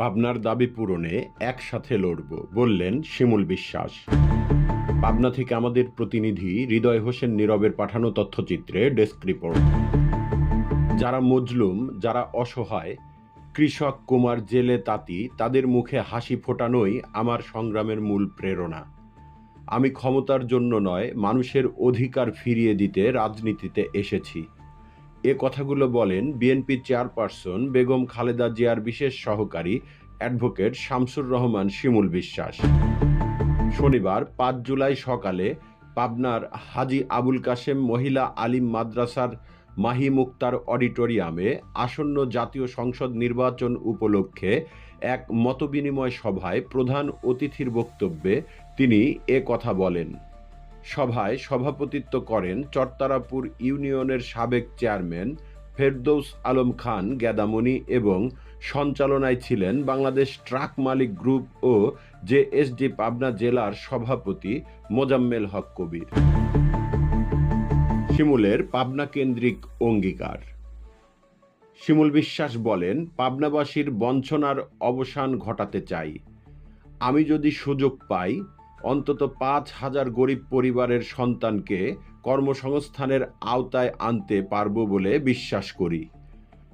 পাবনার দাবি পূরণে একসাথে লড়ব, বললেন শিমুল বিশ্বাস। পাবনা থেকে আমাদের প্রতিনিধি হৃদয় হোসেন নীরবের পাঠানো তথ্যচিত্রে ডেস্ক রিপোর্ট। যারা মজলুম, যারা অসহায়, কৃষক, কুমার, জেলে, তাঁতি, তাদের মুখে হাসি ফোটানোই আমার সংগ্রামের মূল প্রেরণা। আমি ক্ষমতার জন্য নয়, মানুষের অধিকার ফিরিয়ে দিতে রাজনীতিতে এসেছি। এ কথাগুলো বলেন বিএনপি চেয়ারপারসন বেগম খালেদা জিয়ার বিশেষ সহকারী অ্যাডভোকেট শামসুর রহমান শিমুল বিশ্বাস। শনিবার, পাঁচ জুলাই সকালে পাবনার হাজি আবুল কাশেম মহিলা আলিম মাদ্রাসার মাহি মুক্তার অডিটোরিয়ামে আসন্ন জাতীয় সংসদ নির্বাচন উপলক্ষে এক মতবিনিময় সভায় প্রধান অতিথির বক্তব্যে তিনি এ কথা বলেন। সভায় সভাপতিত্ব করেন চট্টারাপুর ইউনিয়নের সাবেক চেয়ারম্যান ফেরদৌস আলম খান গ্যাদামণি এবং সঞ্চালনায় ছিলেন বাংলাদেশ ট্রাক মালিক গ্রুপ ও জেএসডি পাবনা জেলার সভাপতি মোজাম্মেল হক কবির। শিমুলের পাবনা কেন্দ্রিক অঙ্গীকার। শিমুল বিশ্বাস বলেন, পাবনাবাসীর বঞ্চনার অবসান ঘটাতে চাই। আমি যদি সুযোগ পাই অন্তত পাঁচ হাজার গরিব পরিবারের সন্তানকে কর্মসংস্থানের আওতায় আনতে পারব বলে বিশ্বাস করি।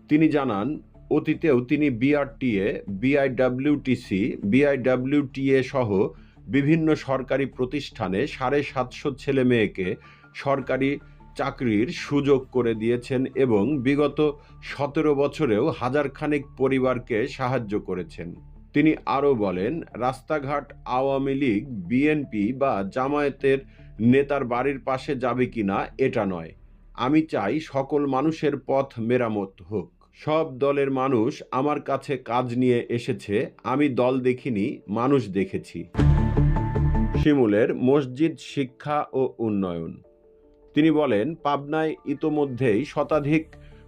তিনি জানান, অতীতেও তিনি বিআরটিএ, বিআইডব্লিউটিসি, বিআইডব্লিউটিএ সহ বিভিন্ন সরকারি প্রতিষ্ঠানে সাড়ে সাতশো ছেলে মেয়েকে সরকারি চাকরির সুযোগ করে দিয়েছেন এবং বিগত সতেরো বছরেও হাজারখানেক পরিবারকে সাহায্য করেছেন। তিনি আরও বলেন, রাস্তাঘাট আওয়ামী লীগ, বিএনপি বা জামায়াতের নেতার বাড়ির পাশে যাবে কিনা এটা নয়। আমি চাই সকল মানুষের পথ মেরামত হোক। সব দলের মানুষ আমার কাছে কাজ নিয়ে এসেছে, আমি দল দেখিনি, মানুষ দেখেছি। শিমুলের মসজিদ শিক্ষা ও উন্নয়ন। তিনি বলেন, পাবনায় ইতোমধ্যেই শতাধিক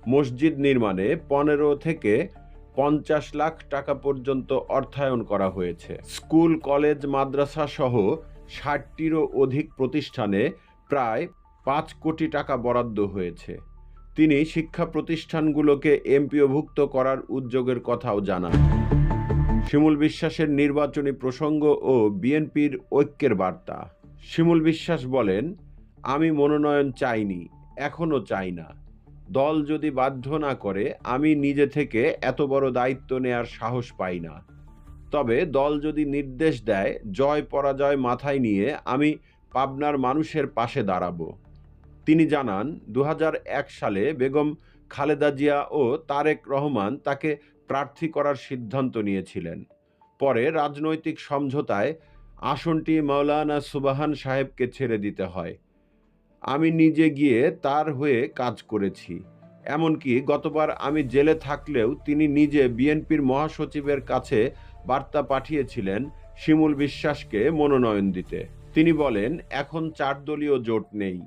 মসজিদ নির্মাণে পনেরো থেকে পঞ্চাশ লাখ টাকা পর্যন্ত অর্থায়ন করা হয়েছে। স্কুল, কলেজ, মাদ্রাসা সহ ষাটটিরও অধিক প্রতিষ্ঠানে প্রায় পাঁচ কোটি টাকা বরাদ্দ হয়েছে। তিনি শিক্ষা প্রতিষ্ঠানগুলোকে এমপিওভুক্ত করার উদ্যোগের কথাও জানান। শিমুল বিশ্বাসের নির্বাচনী প্রসঙ্গ ও বিএনপির ঐক্যের বার্তা। শিমুল বিশ্বাস বলেন, আমি মনোনয়ন চাইনি, এখনও চাই না। দল যদি বাধ্য না করে, আমি নিজে থেকে এত বড় দায়িত্ব নেয়ার সাহস পাই না। তবে দল যদি নির্দেশ দেয়, জয় পরাজয় মাথায় নিয়ে আমি পাবনার মানুষের পাশে দাঁড়াবো। তিনি জানান দু হাজার এক সালে বেগম খালেদা জিয়া ও তারেক রহমান তাকে প্রার্থী করার সিদ্ধান্ত নিয়েছিলেন। পরে রাজনৈতিক সমঝোতায় আসনটি মাওলানা সুবাহান সাহেবকে ছেড়ে দিতে হয়। আমি নিজে গিয়ে তার হয়ে কাজ করেছি। এমনকি গতবার আমি জেলে থাকলেও তিনি নিজে বিএনপির মহাসচিবের কাছে বার্তা পাঠিয়েছিলেন শিমুল বিশ্বাসকে মনোনয়ন দিতে। তিনি বলেন, এখন চার দলীয় জোট নেই।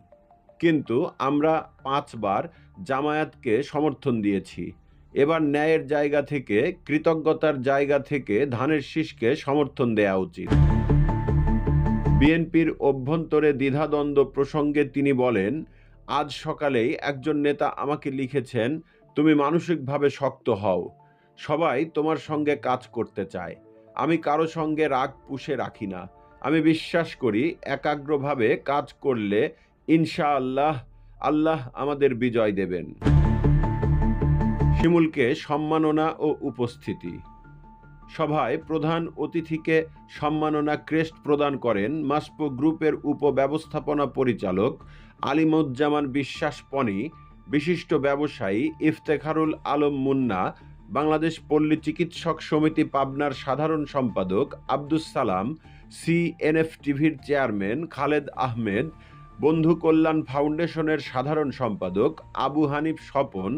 কিন্তু আমরা পাঁচবার জামায়াতকে সমর্থন দিয়েছি। এবার ন্যায়ের জায়গা থেকে, কৃতজ্ঞতার জায়গা থেকে ধানের শীষকে সমর্থন দেয়া উচিত। বিএনপির অভ্যন্তরে দ্বিধাদ্বন্দ্ব প্রসঙ্গে তিনি বলেন, আজ সকালেই একজন নেতা আমাকে লিখেছেন, তুমি মানসিকভাবে শক্ত হও। সবাই তোমার সঙ্গে কাজ করতে চায়। আমি কারও সঙ্গে রাগ পুষে রাখি না। আমি বিশ্বাস করি, একাগ্রভাবে কাজ করলে ইনশাআল্লাহ, আল্লাহ আমাদের বিজয় দেবেন। শিমুলকে সম্মাননা ও উপস্থিতি। সভায় প্রধান অতিথিকে সম্মাননা ক্রেস্ট প্রদান করেন মাসপো গ্রুপের উপব্যবস্থাপনা পরিচালক আলিমুজ্জামান বিশ্বাস পনি, বিশিষ্ট ব্যবসায়ী ইফতেখারুল আলম মুন্না, বাংলাদেশ পল্লী চিকিৎসক সমিতি পাবনার সাধারণ সম্পাদক আব্দুস সালাম, সিএনএফ টিভির চেয়ারম্যান খালেদ আহমেদ, বন্ধু কল্যাণ ফাউন্ডেশনের সাধারণ সম্পাদক আবু হানিফ স্বপন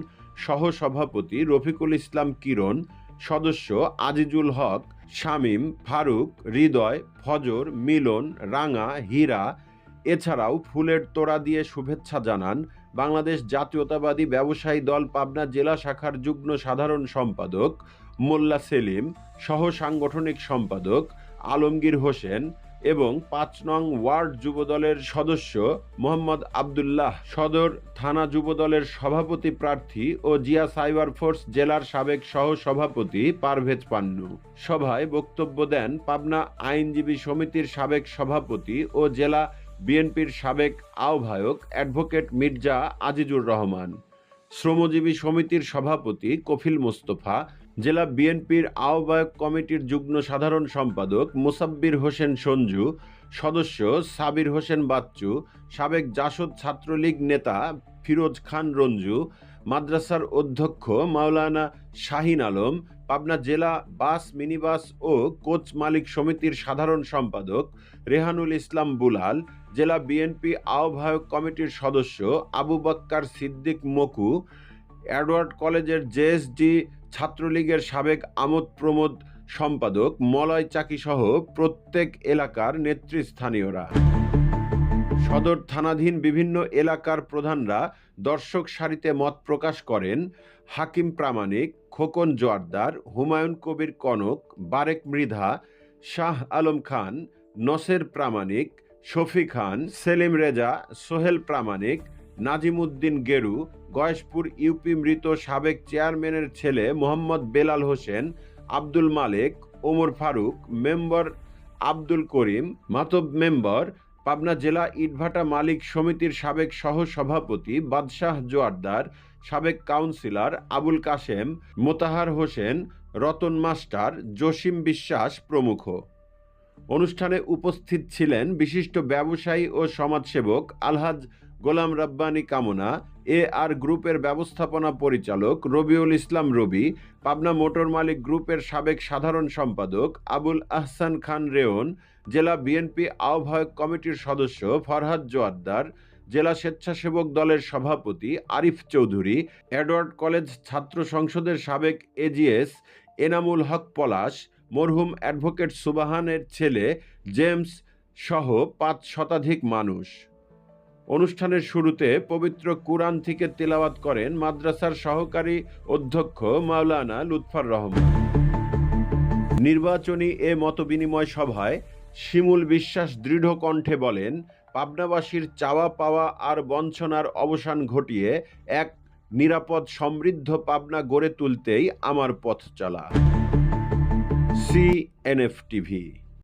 সহ সভাপতি রফিকুল ইসলাম কিরণ সদস্য আজিজুল হক, শামীম, ফারুক, হৃদয়, ফজর, মিলন, রাঙা, হীরা, এছাড়াও ফুলের তোড়া দিয়ে শুভেচ্ছা জানান বাংলাদেশ জাতীয়তাবাদী ব্যবসায়ী দল পাবনা জেলা শাখার যুগ্ম সাধারণ সম্পাদক মোল্লা সেলিম, সহ সাংগঠনিক সম্পাদক আলমগীর হোসেন এবং পাঁচ নং ওয়ার্ড যুবদলের সদস্য মোহাম্মদ আবদুল্লাহ সদর থানা যুবদলের সভাপতি প্রার্থী ও জিয়া সাইবার ফোর্স জেলার সাবেক সহ সভাপতি পারভেজ পান্নু। সভায় বক্তব্য দেন পাবনা আইনজীবী সমিতির সাবেক সভাপতি ও জেলা বিএনপির সাবেক আহ্বায়ক অ্যাডভোকেট মির্জা আজিজুর রহমান। শ্রমজীবী সমিতির সভাপতি কফিল মোস্তফা জেলা বিএনপির আহ্বায়ক কমিটির যুগ্ম সাধারণ সম্পাদক মোসাব্বির হোসেন সঞ্জু, সদস্য সাবির হোসেন বাচ্চু, সাবেক জাসদ ছাত্রলীগ নেতা ফিরোজ খান রঞ্জু, মাদ্রাসার অধ্যক্ষ মাওলানা শাহিন আলম, পাবনা জেলা বাস, মিনিবাস ও কোচ মালিক সমিতির সাধারণ সম্পাদক রেহানুল ইসলাম বুলাল, জেলা বিএনপি আহ্বায়ক কমিটির সদস্য আবু বাক্কার সিদ্দিক মকু অ্যাডওয়ার্ড কলেজের জেএসডি ছাত্রলীগের সাবেক আমোদ প্রমোদ সম্পাদক মলয় চাকি সহ প্রত্যেক এলাকার নেতৃস্থানীয়রা। সদর থানাধীন বিভিন্ন এলাকার প্রধানরা দর্শক সারিতে মত প্রকাশ করেন হাকিম প্রামাণিক, খোকন জোয়ারদার, হুমায়ুন কবির কনক, বারেক মৃধা, শাহ আলম খান, নসের প্রামাণিক শফি খান, সেলিম রেজা, সোহেল প্রামাণিক নাজিমুদ্দিন গেরু, গয়েশপুর ইউপি মৃত সাবেক চেয়ারম্যানের ছেলে মোহাম্মদ বেলাল হোসেন, আব্দুল মালেক, ওমর ফারুক, মেম্বার আব্দুল করিম, মাতব মেম্বার, পাবনা জেলা ইটভাটা মালিক সমিতির সাবেক সহ সভাপতি বাদশাহ জোয়ারদার, সাবেক কাউন্সিলর আবুল কাশেম, মোতাহার হোসেন, রতন মাস্টার, জসিম বিশ্বাস প্রমুখ। অনুষ্ঠানে উপস্থিত ছিলেন বিশিষ্ট ব্যবসায়ী ও সমাজসেবক আলহাজ গোলাম রাব্বানি কামনা, এ আর গ্রুপের ব্যবস্থাপনা পরিচালক রবিউল ইসলাম রবি, পাবনা মোটর মালিক গ্রুপের সাবেক সাধারণ সম্পাদক আবুল আহসান খান রেওন, জেলা বিএনপি আহ্বায়ক কমিটির সদস্য ফরহাদ জোয়াদ্দার, জেলা স্বেচ্ছাসেবক দলের সভাপতি আরিফ চৌধুরী, এডওয়ার্ড কলেজ ছাত্র সংসদের সাবেক এজিএস এনামুল হক পলাশ, মরহুম অ্যাডভোকেট সুবাহানের ছেলে জেমস সহ পাঁচ শতাধিক মানুষ। অনুষ্ঠানের শুরুতে পবিত্র কুরআন থেকে তেলাওয়াত করেন মাদ্রাসার সহকারী অধ্যক্ষ মাওলানা লুৎফর রহমান। নির্বাচনী এ মতবিনিময় সভায় শিমুল বিশ্বাস দৃঢ় কণ্ঠে বলেন, পাবনাবাসীর চাওয়া পাওয়া আর বঞ্চনার অবসান ঘটিয়ে এক নিরাপদ সমৃদ্ধ পাবনা গড়ে তুলতেই আমার পথ চলা। CNF TV